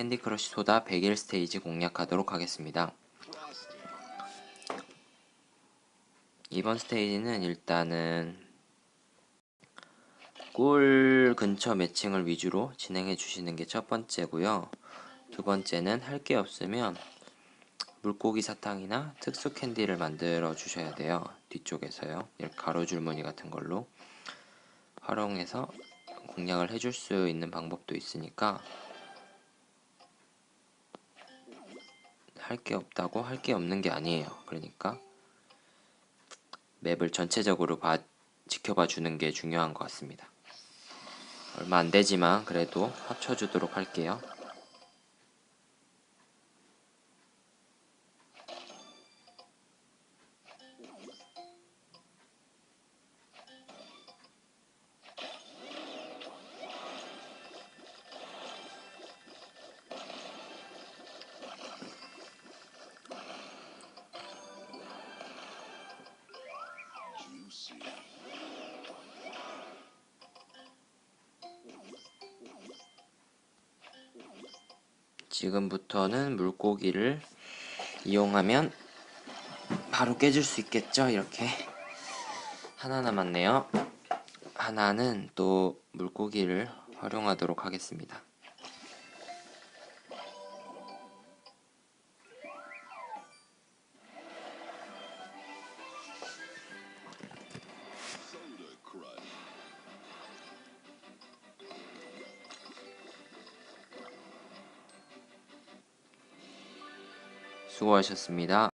캔디 크러쉬 소다 100일 스테이지 공략하도록 하겠습니다. 이번 스테이지는 일단은 꿀 근처 매칭을 위주로 진행해 주시는 게 첫 번째고요. 두 번째는 할 게 없으면 물고기 사탕이나 특수 캔디를 만들어 주셔야 돼요. 뒤쪽에서요. 가로줄 무늬 같은 걸로 활용해서 공략을 해줄 수 있는 방법도 있으니까 할 게 없다고 할 게 없는 게 아니에요. 그러니까 맵을 전체적으로 봐, 지켜봐 주는 게 중요한 것 같습니다. 얼마 안 되지만 그래도 합쳐주도록 할게요. 지금부터는 물고기를 이용하면 바로 깨질 수 있겠죠? 이렇게 하나 남았네요. 하나는 또 물고기를 활용하도록 하겠습니다. 수고하셨습니다.